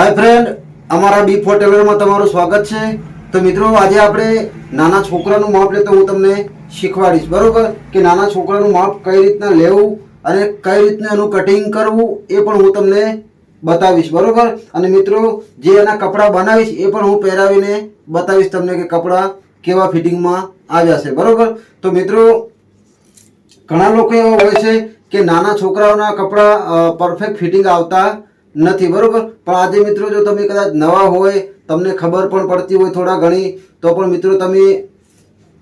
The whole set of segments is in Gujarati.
હાય ફ્રેન્ડ અમારા ડી ફોર ટેલરમાં તમારું સ્વાગત છે. તો મિત્રો, આજે આપણે નાના છોકરાનું માપ લે તો હું તમને શીખવાડીશ. બરાબર? કે નાના છોકરાનું માપ કઈ રીતના લેવું અને કઈ રીતના એનું કટિંગ કરવું એ પણ હું તમને બતાવીશ. બરાબર? અને મિત્રો, જે એના કપડાં બનાવીશ એ પણ હું પહેરાવીને બતાવીશ તમને કે કપડાં કેવા ફિટિંગમાં આવ્યા છે. બરાબર? તો મિત્રો, ઘણા લોકો એવા હોય છે કે નાના છોકરાઓના કપડાં પરફેક્ટ ફિટિંગ આવતા નથી, બરોબર? પણ આજે મિત્રો જો તમે કદાચ નવા હોય, તમને ખબર પણ પડતી હોય થોડા ઘણી, તો પણ મિત્રો તમે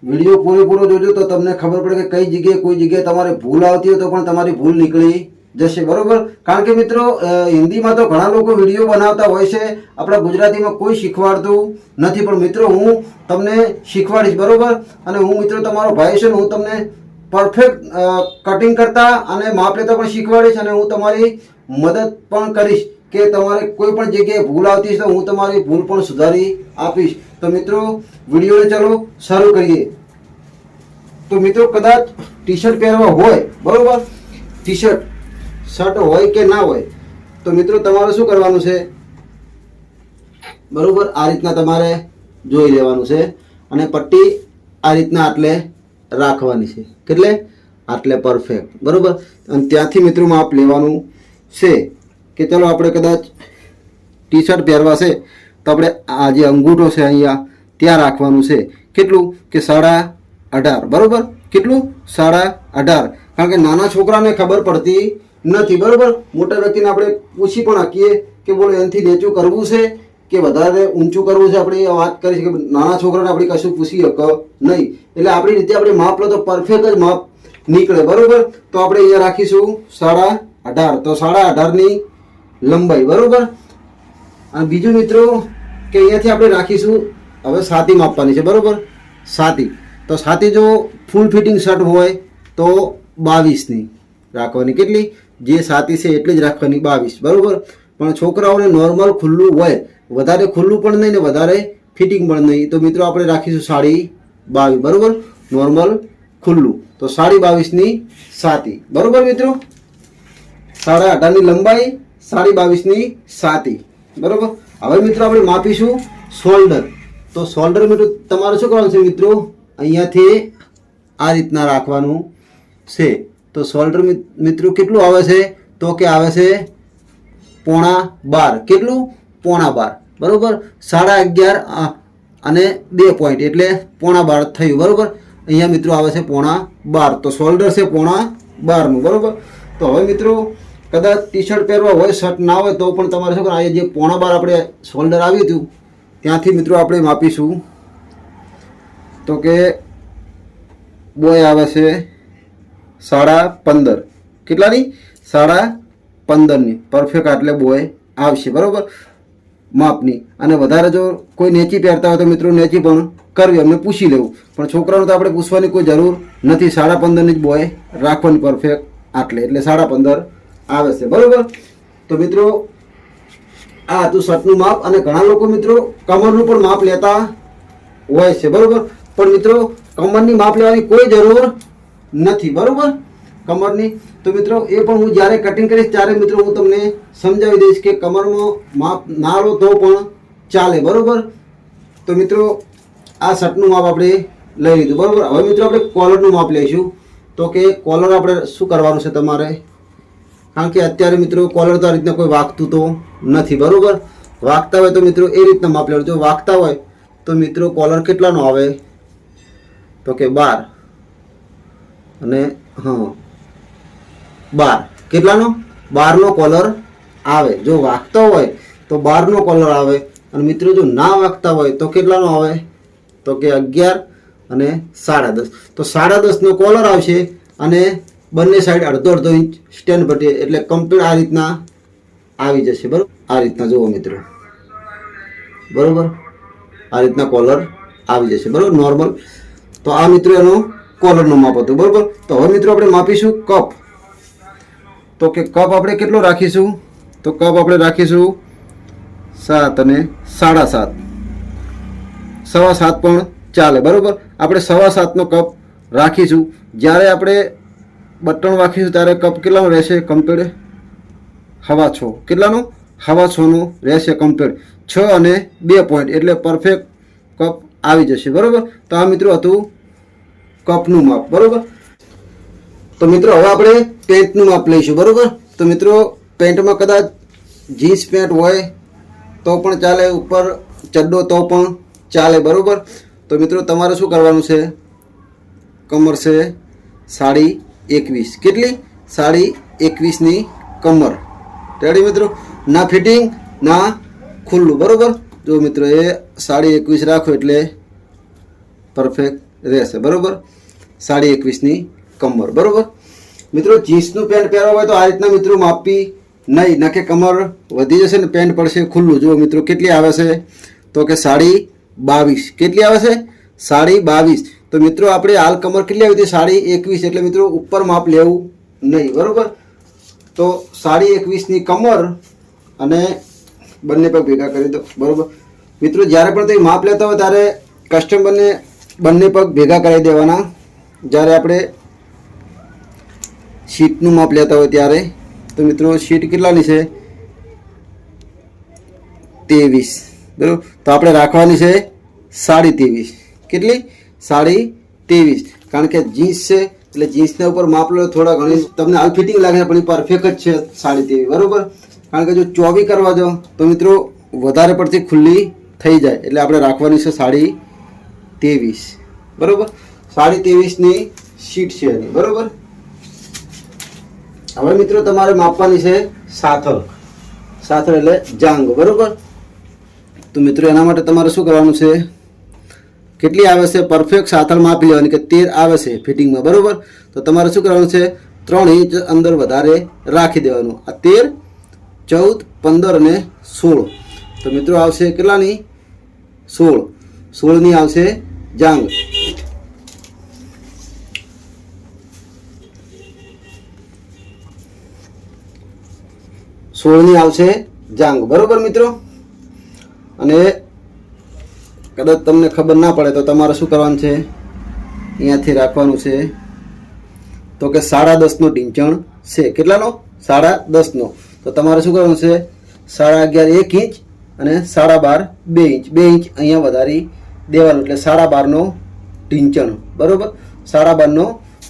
વીડિયો પૂરેપૂરો જોજો તો તમને ખબર પડે કે કઈ જગ્યાએ કોઈ જગ્યાએ તમારે ભૂલ આવતી હોય તો પણ તમારી ભૂલ નીકળી જશે, બરોબર? કારણ કે મિત્રો હિન્દીમાં તો ઘણા લોકો વીડિયો બનાવતા હોય છે, આપણા ગુજરાતીમાં કોઈ શીખવાડતું નથી, પણ મિત્રો હું તમને શીખવાડીશ, બરોબર? અને હું મિત્રો તમારો ભાઈ છે ને, હું તમને પરફેક્ટ કટિંગ કરતા અને માપ લેતા પણ શીખવાડીશ અને હું તમારી મદદ પણ કરીશ કે તમારે કોઈ પણ જગ્યાએ ભૂલ આવતી છે તો હું તમારી ભૂલ પણ સુધારી આપીશ. તો મિત્રો, વિડીયોને ચાલો શરૂ કરીએ. તો મિત્રો, કદાચ ટી શર્ટ પહેરવા હોય, બરોબર? ટી શર્ટ શર્ટ હોય કે ના હોય? તો મિત્રો, તમારે શું કરવાનું છે? બરોબર, આ રીતના તમારે જોઈ લેવાનું છે અને પટ્ટી આ રીતના આટલે રાખવાની છે. કેટલે? આટલે પરફેક્ટ બરાબર? અને ત્યાંથી મિત્રો, માપ લેવાનું છે કે ચલો આપણે કદાચ ટી શર્ટ પહેરવા છે, તો આપણે આ જે અંગૂઠો છે અહીંયા ત્યાં રાખવાનું છે. કેટલું? કે સાડા અઢાર. બરાબર? કેટલું? સાડા અઢાર. કારણ કે નાના છોકરાને ખબર પડતી નથી, બરાબર? મોટા વ્યક્તિને આપણે પૂછી પણ આપીએ કે બોલો, એનાથી નીચું કરવું છે કે વધારે ઊંચું કરવું છે? આપણે વાત કરી છે કે નાના છોકરાને આપણે કશું પૂછી શક નહીં. એટલે આપણી રીતે આપણે માપ લો તો પરફેક્ટ જ માપ નીકળે, બરાબર? તો આપણે અહીંયા રાખીશું સાડા અઢાર. તો સાડા અઢારની લંબાઈ, બરાબર? અને બીજું મિત્રો કે અહીંયાથી આપણે રાખીશું, હવે સાતી માપવાની છે, બરાબર? સાતી. તો સાતી જો ફૂલ ફિટિંગ શર્ટ હોય તો બાવીસની રાખવાની. કેટલી? જે સાતી છે એટલી જ રાખવાની, બાવીસ. બરાબર? પણ છોકરાઓને નોર્મલ ખુલ્લું હોય, વધારે ખુલ્લું પણ નહીં ને વધારે ફિટિંગ પણ નહીં. તો મિત્રો આપણે રાખીશું સાડી બાવીસ. બરાબર? નોર્મલ ખુલ્લું. તો સાડી બાવીસની સાતી. બરાબર મિત્રો? સાડા અઢારની લંબાઈ, સાડી બાવીસની સાતી. બરાબર? હવે મિત્રો આપણે માપીશું શોલ્ડર તો શોલ્ડર મિત્રો, તમારે શું કરવાનું છે મિત્રો? અહીંયાથી આ રીતના રાખવાનું છે. તો શોલ્ડર મિત્રો કેટલું આવે છે? તો કે આવે છે પોણા બાર. કેટલું? પોણા બાર. બરાબર? સાડા અગિયાર અને બે પોઈન્ટ એટલે પોણા બાર થયું. બરાબર? અહીંયા મિત્રો આવે છે પોણા બાર. તો શોલ્ડર છે પોણા બારનું. બરાબર? તો હવે મિત્રો કદાચ ટી શર્ટ પહેરવા હોય શર્ટ ના હોય, તો પણ તમારે શું આ જે પોણા બાર આપણે શોલ્ડર આવ્યું હતું, ત્યાંથી મિત્રો આપણે માપીશું. તો કે બોય આવે છે સાડા પંદર. કેટલાની? સાડા પંદરની. પરફેક્ટ આટલે બોય આવશે, બરાબર? માપની. અને વધારે જો કોઈ નેચી પહેરતા હોય તો મિત્રો નેચી પણ કરવી અમને પૂછી લેવું. પણ છોકરાનું તો આપણે પૂછવાની કોઈ જરૂર નથી. સાડા પંદરની જ બોય રાખવાની પરફેક્ટ આટલે. એટલે સાડા પંદર આવે છે, બરોબર? તો મિત્રો, આ હતું શર્ટનું માપ અને ઘણા લોકો મિત્રો કમરનું પણ માપ લેતા હોય છે, બરોબર? પણ મિત્રો, કમરની માપ લેવાની કોઈ જરૂર નથી, બરોબર? કમરની, તો મિત્રો, એ પણ હું જ્યારે કટિંગ કરીશ ત્યારે મિત્રો હું તમને સમજાવી દઈશ કે કમરમાં માપ ના લો તો પણ ચાલે, બરોબર? તો મિત્રો, આ શર્ટનું માપ આપણે લઈ લીધું, બરોબર? હવે મિત્રો આપણે કોલરનું માપ લઈશું. તો કે કોલર આપણે શું કરવાનું છે તમારે? કારણ કે અત્યારે મિત્રો કોલર તો આ રીતના કોઈ વાગતું તો નથી, બરાબર? વાગતા હોય તો મિત્રો એ રીતના માપ લેવાનું. જો વાગતા હોય તો મિત્રો કોલર કેટલાનો આવે? તો કે બાર. અને, હા. બાર. કેટલાનો? બારનો કોલર આવે. જો વાગતો હોય તો બારનો કોલર આવે. અને મિત્રો જો ના વાગતા હોય તો કેટલાનો આવે? તો કે અગિયાર અને સાડા દસ. તો સાડા દસનો કોલર આવશે અને બંને સાઈડ અડધો અડધો ઇંચ સ્ટેન્ડ પટ્ટી એટલે કમ્પ્લીટ આ રીતના આવી જશે, બરાબર? આ રીતના જુઓ મિત્રો. બરાબર? આ રીતના કોલર આવી જશે, બરાબર? નોર્મલ તો આ મિત્રો એનો કોલરનું માપ હતું, બરાબર? તો હવે મિત્રો આપણે માપીશું કપ તો કે કપ આપણે કેટલો રાખીશું? તો કપ આપણે રાખીશું સાત અને સાડા સાત. સવા સાત પણ ચાલે, બરાબર? આપણે સવા સાતનો કપ રાખીશું. જ્યારે આપણે બટન રાખીશું ત્યારે કપ કેટલાનો રહેશે કમ્પેર્ડ હવા છો. કેટલાનો? હવા છોનું રહેશે કમ્પેર્ડ છ અને બે પોઈન્ટ એટલે પરફેક્ટ કપ આવી જશે. બરાબર? તો આ મિત્રો હતું કપનું માપ. બરાબર? તો મિત્રો હવે આપણે પેન્ટનું માપ લઈશું. બરાબર? તો મિત્રો પેન્ટમાં કદાચ જીન્સ પેન્ટ હોય તો પણ ચાલે, ઉપર ચડ્ડો તો પણ ચાલે. બરાબર? તો મિત્રો તમારે શું કરવાનું છે? કમર છે, સાડી એકવીસ. કેટલી? સાડી એકવીસની કમર. રેડી મિત્રો? ના ફિટિંગ ના ખુલ્લું. બરાબર? જો મિત્રો એ સાડી એકવીસ રાખો એટલે પરફેક્ટ રહેશે. બરાબર? સાડી એકવીસની કમર. બરાબર? મિત્રો, જીન્સનું પેન્ટ પહેરવા હોય તો આ રીતના મિત્રો માપી નહીં. નકે કમર વધી જશે ને પેન્ટ પડશે ખુલ્લું. જુઓ મિત્રો, કેટલી આવે છે? તો કે સાડી બાવીસ. કેટલી આવે છે? સાડી બાવીસ. તો મિત્રો, આપણે હાલ કમર કેટલી આવી હતી? સાડી એકવીસ. એટલે મિત્રો, ઉપર માપ લેવું નહીં, બરાબર? તો સાડી એકવીસની કમર અને બંને પગ ભેગા કરી દો, બરાબર? મિત્રો, જ્યારે પણ તમે માપ લેતા હોય ત્યારે કસ્ટમરને બંને પગ ભેગા કરી દેવાના. જ્યારે આપણે શીટનું માપ લેતા હોય ત્યારે, તો મિત્રો, શીટ કેટલાની છે? ત્રેવીસ. બરાબર? તો આપણે રાખવાની છે સાડી ત્રેવીસ. કેટલી? સાડી ત્રેવીસ. કારણ કે જીન્સ છે, એટલે જીન્સના ઉપર માપ લો થોડા ઘણી, તમને હાલ ફિટિંગ લાગે પણ પરફેક્ટ જ છે સાડી ત્રેવીસ. બરાબર? કારણ કે જો ચોવી કરવા જાઓ, તો મિત્રો વધારે પડતી ખુલ્લી થઈ જાય. એટલે આપણે રાખવાની છે સાડી ત્રેવીસ. બરાબર? સાડી ત્રેવીસની શીટ છે એની. બરાબર? હવે મિત્રો તમારે માપવાની છે સાથળ. સાથળ એટલે જાંગ. બરાબર? તો મિત્રો એના માટે તમારે શું કરવાનું છે? કેટલી આવે છે? પરફેક્ટ સાથળ માપી લેવાની કે તેર આવે છે ફિટિંગમાં, બરાબર? તો તમારે શું કરવાનું છે? ત્રણ ઇંચ અંદર વધારે રાખી દેવાનું. આ તેર, ચૌદ, પંદર અને સોળ. તો મિત્રો આવશે કેટલાની? સોળ. સોળની આવશે જાંગ. સોળની આવશે જાંગ. બરોબર મિત્રો? અને કદાચ તમને ખબર ના પડે તો તમારે શું કરવાનું છે? અહીંયાથી રાખવાનું છે. તો કે સાડા દસનું ઢીંચણ છે. કેટલાનો? સાડા દસનો. તો તમારે શું કરવાનું છે? સાડા અગિયાર એક ઇંચ અને સાડા બાર બે ઇંચ. બે ઇંચ અહીંયા વધારી દેવાનું. એટલે સાડા બારનો ઢીંચણ. બરાબર? સાડા બારનો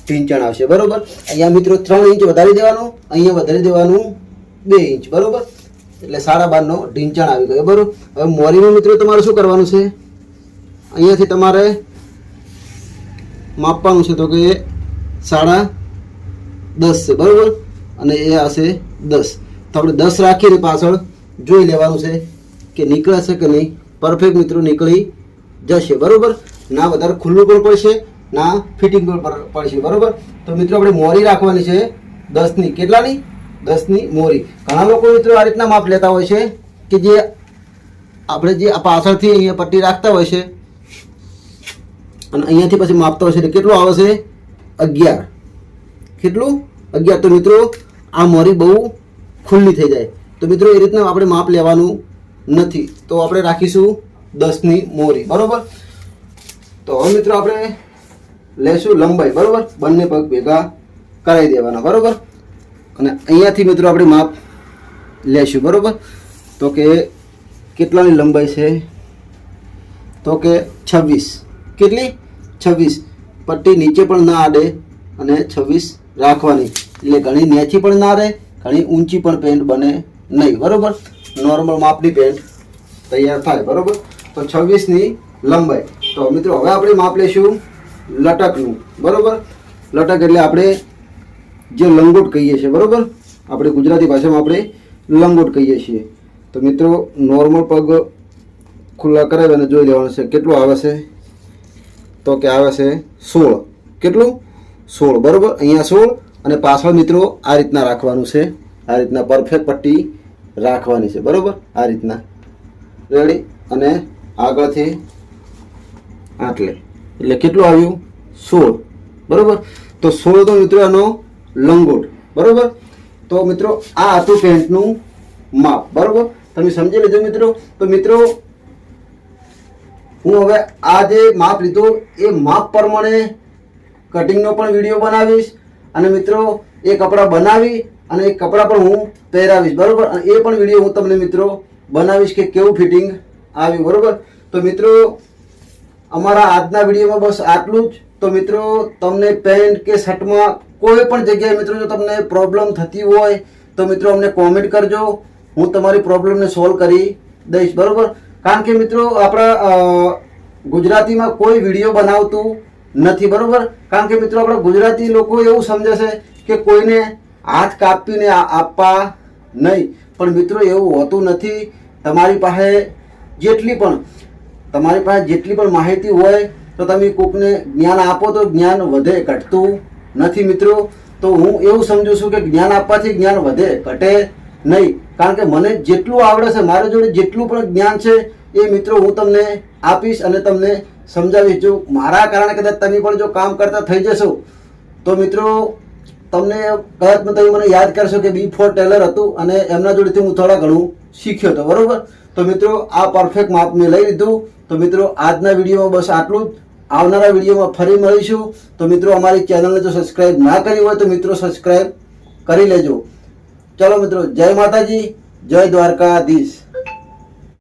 ઢીંચણ આવશે. બરાબર? અહીંયા મિત્રો ત્રણ ઇંચ વધારી દેવાનું. અહીંયા વધારી દેવાનું બે ઇંચ. બરાબર? એટલે સાડા બારનો ઢીંચણ આવી ગયો. બરાબર? હવે મોરીનું મિત્રો તમારે શું કરવાનું છે? અહીંયાથી તમારે માપવાનું છે તો કે સાડા દસ છે, બરાબર? અને એ હશે દસ. તો આપણે દસ રાખીને પાછળ જોઈ લેવાનું છે કે નીકળે છે કે નહીં. પરફેક્ટ મિત્રો, નીકળી જશે, બરાબર? ના, વધારે ખુલ્લું પણ પડશે, ના ફિટિંગ પણ પડશે, બરાબર? તો મિત્રો, આપણે મોરી રાખવાની છે દસની. કેટલાની? દસની મોરી. ઘણા લોકો મિત્રો આ રીતના માપ લેતા હોય છે કે જે આપણે જે પાછળથી અહીંયા પટ્ટી રાખતા હોય છે અને અહીંયાથી પછી માપતા હશે એટલે કેટલું આવશે અગિયાર. કેટલું? અગિયાર. તો મિત્રો, આ મોરી બહુ ખુલ્લી થઈ જાય. તો મિત્રો, એ રીતના આપણે માપ લેવાનું નથી. તો આપણે રાખીશું દસની મોરી. બરાબર? તો હવે મિત્રો, આપણે લેશું લંબાઈ. બરાબર? બંને પગ ભેગા કરાવી દેવાના. બરાબર? અને અહીંયાથી મિત્રો, આપણે માપ લેશું. બરાબર? તો કે કેટલાની લંબાઈ છે? તો કે છવ્વીસ. કેટલી? છવ્વીસ. પટ્ટી નીચે પણ ના આડે અને છવ્વીસ રાખવાની. એટલે ઘણી નેચી પણ ના રહે, ઘણી ઊંચી પણ પેન્ટ બને નહીં. બરાબર? નોર્મલ માપની પેન્ટ તૈયાર થાય, બરાબર? તો છવ્વીસની લંબાઈ. તો મિત્રો, હવે આપણે માપ લઈશું લટકનું. બરાબર? લટક એટલે આપણે જે લંગોટ કહીએ છીએ, બરોબર? આપણે ગુજરાતી ભાષામાં આપણે લંગોટ કહીએ છીએ. તો મિત્રો નોર્મલ પગ ખુલ્લા કરાવી અને જોઈ લેવાનું છે. કેટલું આવે છે? તો કે આવે છે સોળ. કેટલું? સોળ, બરાબર? અહીંયા સોળ અને પાછળ મિત્રો આ રીતના રાખવાનું છે. આ રીતના પરફેક્ટ પટ્ટી રાખવાની છે. બરાબર? આ રીતના. રેડી અને આગળથી આટલે. એટલે કેટલું આવ્યું? સોળ. બરાબર? તો સોળ તો મિત્રો એનો લંગોટ. બરાબર? તો મિત્રો આ હતું પેન્ટનું માપ. બરાબર? તમે સમજી લેજો મિત્રો? તો મિત્રો હું હવે આ જે માપ લીધું એ માપ પ્રમાણે કટિંગનો પણ વીડિયો બનાવીશ. અને મિત્રો, એ કપડાં બનાવી અને એ કપડાં પણ હું પહેરાવીશ, બરાબર? એ પણ વીડિયો હું તમને મિત્રો બનાવીશ કે કેવું ફિટિંગ આવ્યું, બરાબર? તો મિત્રો, અમારા આજના વિડીયોમાં બસ આટલું જ. તો મિત્રો, તમને પેન્ટ કે શર્ટમાં કોઈ પણ જગ્યાએ મિત્રો જો તમને પ્રોબ્લેમ થતી હોય, તો મિત્રો અમને કોમેન્ટ કરજો. હું તમારી પ્રોબ્લેમને સોલ્વ કરી દઈશ, બરોબર? કારણ કે મિત્રો, આપણા ગુજરાતીમાં કોઈ વીડિયો બનાવતું નથી, બરોબર? કારણ કે મિત્રો, આપણા ગુજરાતી લોકો એવું સમજે છે કે કોઈને હાથ કાપીને આપવા નહીં. પણ મિત્રો, એવું હોતું નથી. તમારી પાસે જેટલી પણ, તમારી પાસે જેટલી પણ માહિતી હોય, તો તમે કોકને જ્ઞાન આપો તો જ્ઞાન વધે, ઘટતું નથી મિત્રો. તો હું એવું સમજુ છું કે જ્ઞાન આપવાથી જ્ઞાન વધે, ઘટે નહીં. કારણ કે મને જેટલું આવડે છે, મારા જોડે જેટલું પણ જ્ઞાન છે એ મિત્રો હું તમને આપીશ અને તમને સમજાવીશ. જો મારા કારણે કદાચ તમે પણ જો કામ કરતા થઈ જશો, તો મિત્રો તમને કદાચ તમે મને યાદ કરશો કે બી ફોર ટેલર હતું અને એમના જોડેથી હું થોડા ઘણું શીખ્યો હતો, બરાબર? તો મિત્રો આ પરફેક્ટ માપ મેં લઈ લીધું. તો મિત્રો આજના વિડીયોમાં બસ આટલું જ. આવનારા વિડીયોમાં ફરી મળીશું. તો મિત્રો અમારી ચેનલને જો સબસ્ક્રાઈબ ના કરી હોય તો મિત્રો સબસ્ક્રાઈબ કરી લેજો. ચલો મિત્રો, જય માતાજી, જય દ્વારકાધીશ.